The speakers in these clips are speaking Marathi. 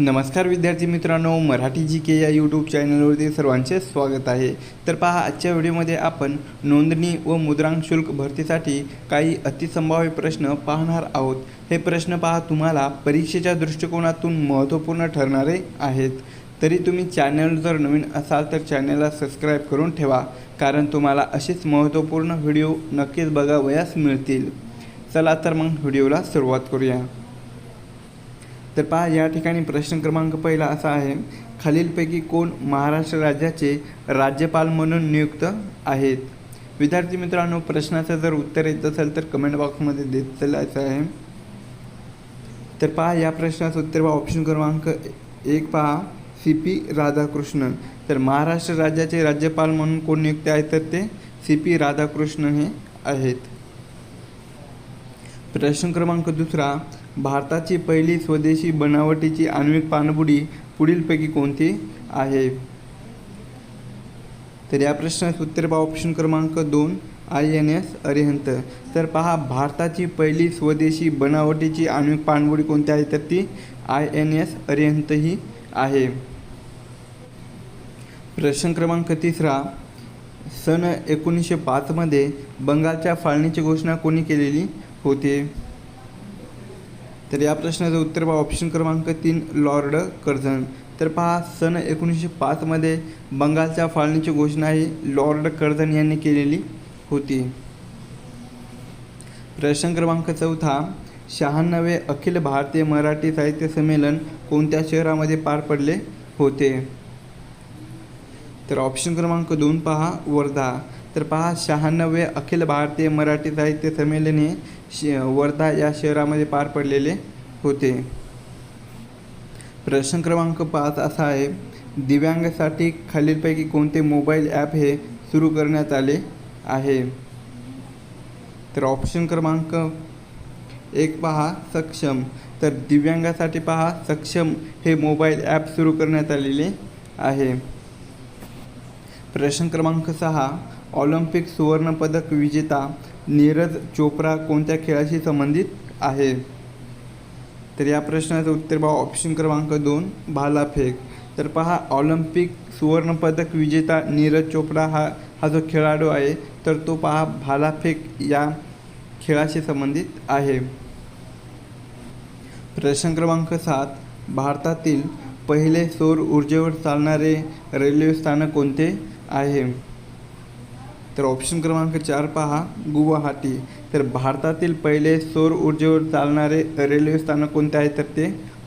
नमस्कार विद्यार्थी मित्रांनो मराठी जी के या यूट्यूब चॅनलवरती सर्वांचे स्वागत आहे. तर पहा आजच्या व्हिडिओमध्ये आपण नोंदणी व मुद्रांक शुल्क भरतीसाठी काही अतिसंभाव्य प्रश्न पाहणार आहोत. हे प्रश्न पहा तुम्हाला परीक्षेच्या दृष्टिकोनातून महत्त्वपूर्ण ठरणारे आहेत. तरी तुम्ही चॅनल जर नवीन असाल तर चॅनलला सबस्क्राईब करून ठेवा कारण तुम्हाला असेच महत्त्वपूर्ण व्हिडिओ नक्कीच बघावयास मिळतील. चला तर मग व्हिडिओला सुरुवात करूया. तर पहा या ठिकाणी प्रश्न क्रमांक पहिला असा आहे खालीलपैकी कोण महाराष्ट्र राज्याचे राज्यपाल म्हणून नियुक्त आहेत? विद्यार्थी मित्रांनो प्रश्नाचं जर उत्तर येत असेल तर कमेंट बॉक्समध्ये देत चालायचं आहे. तर पहा या प्रश्नाचं उत्तर पहा ऑप्शन क्रमांक एक पहा सी पी राधाकृष्णन. तर महाराष्ट्र राज्याचे राज्यपाल म्हणून कोण नियुक्त आहेत तर ते सी पी राधाकृष्णन हे आहेत. प्रश्न क्रमांक दुसरा भारताची पहिली स्वदेशी बनावटीची आण्विक पाणबुडी पुढीलपैकी कोणती आहे? तर या प्रश्नाचं उत्तर पहा. ऑप्शन क्रमांक दोन आय एन एस अरिहंत. तर पहा भारताची पहिली स्वदेशी बनावटीची आण्विक पाणबुडी कोणती आहे? तर ती आय एन एस अरिहंत ही आहे. प्रश्न क्रमांक तिसरा सन एकोणीसशे पाचमध्ये बंगालच्या फाळणीची घोषणा कोणी केलेली होती? तर या प्रश्नाचं उत्तर पहा. ऑप्शन क्रमांक तीन लॉर्ड कर्झन तर पहा सन एकोणीसशे पाचमध्ये बंगालच्या फाळणीची घोषणा ही लॉर्ड कर्झन यांनी केलेली होती. प्रश्न क्रमांक चौथा शहाण्णवे अखिल भारतीय मराठी साहित्य संमेलन कोणत्या शहरामध्ये पार पडले होते? तर ऑप्शन क्रमांक दोन पहा वर्धा. तर पहा शहाण्णवे अखिल भारतीय मराठी साहित्य संमेलन हे श वर्धा या शहरामध्ये पार पडलेले होते. प्रश्न क्रमांक पाच असा आहे दिव्यांगासाठी खालीलपैकी कोणते मोबाईल ॲप हे सुरू करण्यात आले आहे? तर ऑप्शन क्रमांक एक पहा सक्षम. तर दिव्यांगासाठी पहा सक्षम हे मोबाईल ॲप सुरू करण्यात आलेले आहे. प्रश्न क्रमांक सहा ऑलिम्पिक सुवर्णपदक विजेता नीरज चोप्रा कोणत्या खेळाशी संबंधित आहे? तर या प्रश्नाचं उत्तर पहा. ऑप्शन क्रमांक दोन भालाफेक तर पहा ऑलिम्पिक सुवर्णपदक विजेता नीरज चोप्रा हा हा जो खेळाडू आहे तर तो पहा भालाफेक या खेळाशी संबंधित आहे. प्रश्न क्रमांक सात भारतातील पहिले सौर ऊर्जेवर चालणारे रेल्वे स्थानक कोणते आहे? तर ऑप्शन क्रमांक चार पहा गुवाहाटी. तर भारतातील पहिले सौर ऊर्जेवर चालणारे रेल्वे स्थानक कोणते आहे? तर ते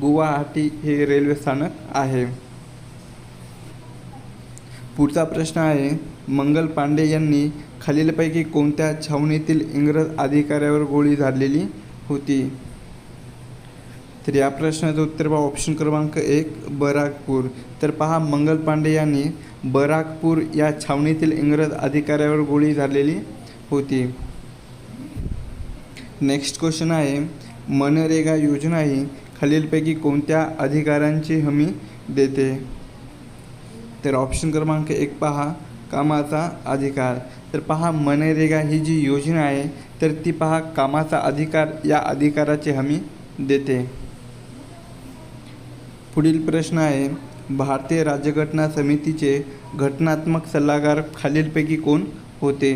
गुवाहाटी हे रेल्वे स्थानक आहे. पुढचा प्रश्न आहे मंगल पांडे यांनी खालीलपैकी कोणत्या छावणीतील इंग्रज अधिकाऱ्यावर गोळी झाडलेली होती? तर या प्रश्नाचं उत्तर पहा. ऑप्शन क्रमांक एक बराकपूर. तर पहा मंगल पांडे यांनी बराकपूर या छावणीतील इंग्रज अधिकाऱ्यावर गोळी झालेली होती. नेक्स्ट क्वेश्चन आहे मनरेगा योजना ही खालीलपैकी कोणत्या अधिकाऱ्यांची हमी देते? तर ऑप्शन क्रमांक एक पहा कामाचा अधिकार. तर पहा मनरेगा ही जी योजना आहे तर ती पहा कामाचा अधिकार या अधिकाराची हमी देते. पुढील प्रश्न आहे भारतीय राज्यघटना समितीचे घटनात्मक सल्लागार खालीलपैकी कोण होते?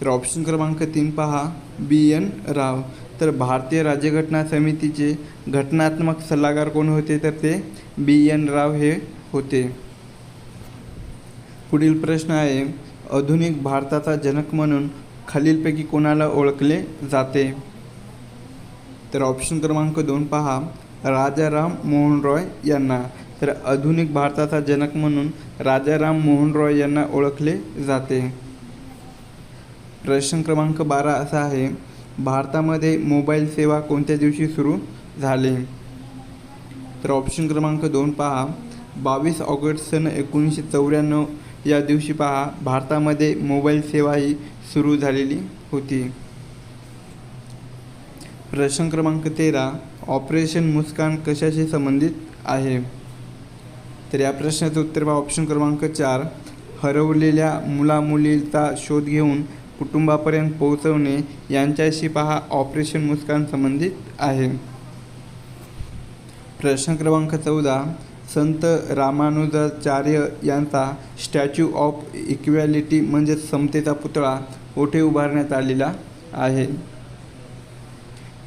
तर ऑप्शन क्रमांक तीन पहा बी एन राव. तर भारतीय राज्यघटना समितीचे घटनात्मक सल्लागार कोण होते? तर ते बी एन राव हे होते. पुढील प्रश्न आहे आधुनिक भारताचा जनक म्हणून खालीलपैकी कोणाला ओळखले जाते? तर ऑप्शन क्रमांक दोन पहा राजाराम मोहन रॉय यांना. तर आधुनिक भारताचा जनक म्हणून राजाराम मोहन रॉय यांना ओळखले जाते. प्रश्न क्रमांक बारा असा आहे भारतामध्ये मोबाईल सेवा कोणत्या दिवशी सुरू झाले? तर ऑप्शन क्रमांक दोन पहा. बावीस ऑगस्ट सन एकोणीसशे चौऱ्याण्णव या दिवशी पहा भारतामध्ये मोबाईल सेवा ही सुरू झालेली होती. प्रश्न क्रमांक तेरा. ऑपरेशन मुस्कान कशाशी संबंधित आहे? तर या प्रश्नाचं उत्तर पहा. ऑप्शन क्रमांक चार. हरवलेल्या मुलामुलीचा शोध घेऊन कुटुंबापर्यंत पोहोचवणे यांच्याशी पहा. ऑपरेशन मुस्कान संबंधित आहे. प्रश्न क्रमांक चौदा. संत रामानुजाचार्य यांचा स्टॅच्यू ऑफ इक्वॅलिटी म्हणजे समतेचा पुतळा कोठे उभारण्यात आलेला आहे?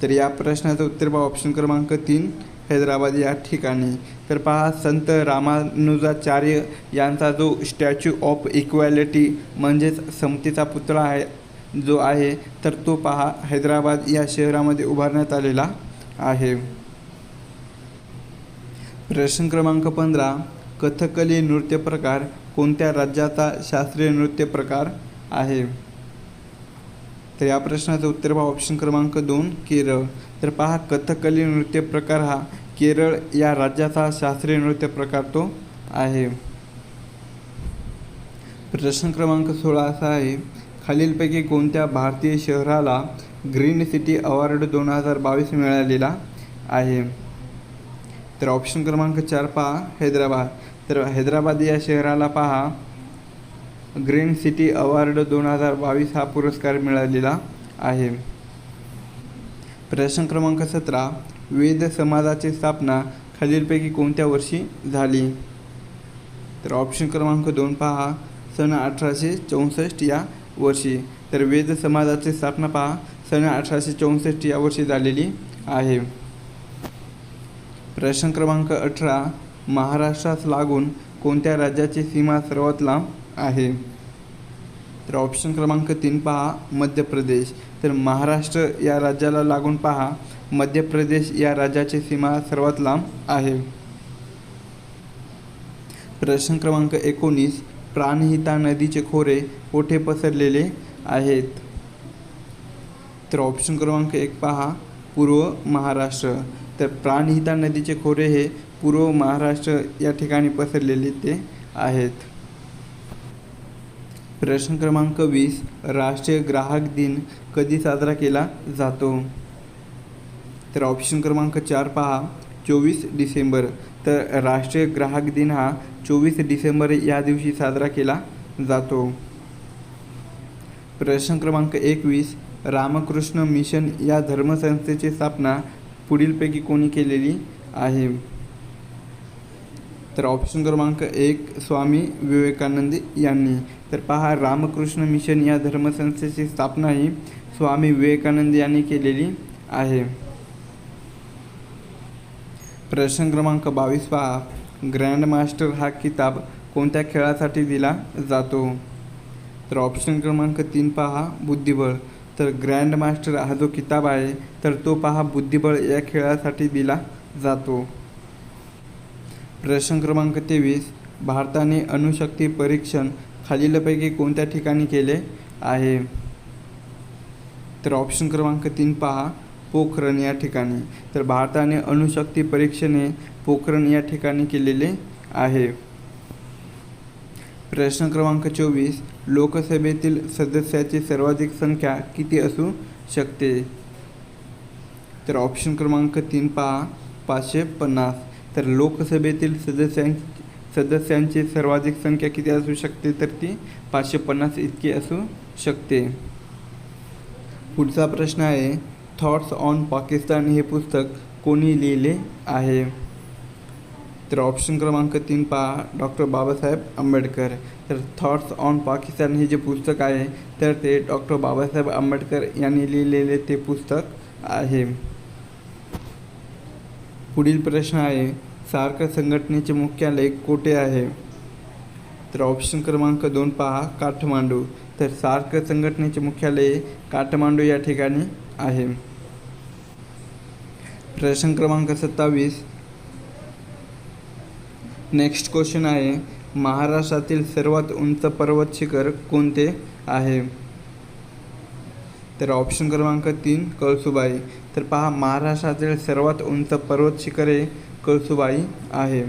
तर या प्रश्नाचं उत्तर पहा. ऑप्शन क्रमांक तीन हैदराबाद या ठिकाणी. तर पहा संत रामानुजाचार्य यांचा जो स्टॅच्यू ऑफ इक्वॅलिटी म्हणजेच समतेचा पुतळा आहे जो आहे तर तो पहा हैदराबाद या शहरामध्ये उभारण्यात आलेला आहे. प्रश्न क्रमांक पंधरा कथकली नृत्य प्रकार कोणत्या राज्याचा शास्त्रीय नृत्य प्रकार आहे? तर या प्रश्नाचं उत्तर पहा ऑप्शन क्रमांक दोन केरळ. तर पहा कथकली नृत्य प्रकार हा केरळ या राज्याचा शास्त्रीय नृत्य प्रकार तो आहे. प्रश्न क्रमांक सोळा असा आहे खालीलपैकी कोणत्या भारतीय शहराला ग्रीन सिटी अवॉर्ड दोन हजार बावीस मिळालेला आहे? तर ऑप्शन क्रमांक चार पहा हैदराबाद. तर हैदराबाद या शहराला पहा ग्रीन सिटी अवॉर्ड दोन हजार बावीस हा पुरस्कार मिळालेला आहे. प्रश्न क्रमांक सतरा वेद समाजाची स्थापना खालीलपैकी कोणत्या वर्षी झाली? तर ऑप्शन क्रमांक दोन पहा सन अठराशे चौसष्ट या वर्षी. तर वेद समाजाची स्थापना पहा सन अठराशे चौसष्ट या वर्षी झालेली आहे. प्रश्न क्रमांक अठरा महाराष्ट्रास लागून कोणत्या राज्याची सीमा सर्वात लांब आहे. तर ऑप्शन क्रमांक तीन पहा मध्य प्रदेश. तर महाराष्ट्र या राज्याला लागून पहा मध्य प्रदेश या राज्याची सीमा सर्वात लांब आहे. प्रश्न क्रमांक एकोणीस प्राणहिता नदीचे खोरे कोठे पसरलेले आहेत? तर ऑप्शन क्रमांक एक पहा पूर्व महाराष्ट्र. तर प्राणहिता नदीचे खोरे हे पूर्व महाराष्ट्र या ठिकाणी पसरलेले ते आहेत. प्रश्न क्रमांक वीस राष्ट्रीय ग्राहक दिन कधी साजरा केला जातो? तर ऑप्शन क्रमांक चार पहा चोवीस डिसेंबर. तर राष्ट्रीय ग्राहक दिन हा चोवीस डिसेंबर या दिवशी साजरा केला जातो. प्रश्न क्रमांक एकवीस रामकृष्ण मिशन या धर्मसंस्थेची स्थापना पुढीलपैकी कोणी केलेली आहे? तर ऑप्शन क्रमांक एक स्वामी विवेकानंद यांनी. तर पहा रामकृष्ण मिशन या धर्मसंस्थेची स्थापना ही स्वामी विवेकानंद यांनी केलेली आहे. प्रश्न क्रमांक बावीस पहा. ग्रँड मास्टर हा किताब कोणत्या खेळासाठी दिला जातो? तर ऑप्शन क्रमांक तीन पहा बुद्धिबळ. तर ग्रँड मास्टर हा जो किताब आहे तर तो पहा बुद्धिबळ या खेळासाठी दिला जातो. प्रश्न क्रमांक तेवीस भारताने अणुशक्ती परीक्षण खालीलपैकी कोणत्या ठिकाणी केले आहे? तर ऑप्शन क्रमांक तीन पहा पोखरण या ठिकाणी. तर भारताने अणुशक्ती परीक्षणे पोखरण या ठिकाणी केलेले आहे. प्रश्न क्रमांक चोवीस लोकसभेतील सदस्याची सर्वाधिक संख्या किती असू शकते? तर ऑप्शन क्रमांक तीन पहा पाचशे पन्नास. तर लोकसभेतील सदस्यां सदस्यांची सर्वाधिक संख्या किती असू शकते? तर ती पाचशे पन्नास इतकी असू शकते. पुढचा प्रश्न आहे थॉट्स ऑन पाकिस्तान हे पुस्तक कोणी लिहिले आहे? तर ऑप्शन क्रमांक तीन पहा डॉक्टर बाबासाहेब आंबेडकर. तर थॉट्स ऑन पाकिस्तान हे जे पुस्तक आहे तर ते डॉक्टर बाबासाहेब आंबेडकर यांनी लिहिलेले ते पुस्तक आहे. पुढील प्रश्न आहे सार्क संघटनेचे मुख्यालय कोठे आहे? तर ऑप्शन क्रमांक दोन पहा काठमांडू. तर सार्क संघटनेचे मुख्यालय काठमांडू या ठिकाणी आहे. प्रश्न क्रमांक सत्तावीस. नेक्स्ट क्वेश्चन आहे महाराष्ट्रातील सर्वात उंच पर्वत शिखर कोणते आहे? तर ऑप्शन क्रमांक तीन कळसुबाई. तर पहा महाराष्ट्रातील सर्वात उंच पर्वत शिखर कळसुबाई आहे.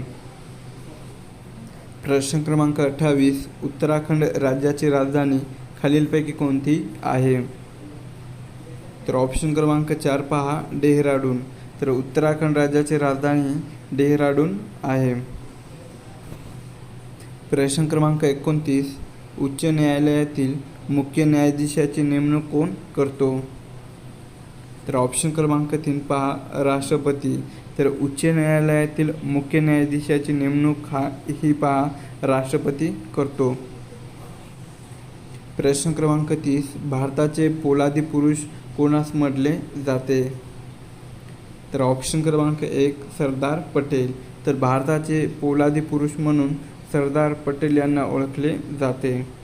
प्रश्न क्रमांक अठ्ठावीस उत्तराखंड राज्याची राजधानी खालीलपैकी कोणती आहे? तर ऑप्शन क्रमांक चार पहा डेहराडून. तर उत्तराखंड राज्याची राजधानी डेहराडून आहे. प्रश्न क्रमांक एकोणतीस उच्च न्यायालयातील मुख्य न्यायाधीशाची नेमणूक कोण करतो? तर ऑप्शन क्रमांक तीन पहा राष्ट्रपती. तर उच्च न्यायालयातील मुख्य न्यायाधीशाची नेमणूक हा ही पहा राष्ट्रपती करतो. प्रश्न क्रमांक तीस भारताचे पोलादी पुरुष कोणास म्हटले जाते? तर ऑप्शन क्रमांक एक सरदार पटेल. तर भारताचे पोलादी पुरुष म्हणून सरदार पटेल यांना ओळखले जाते.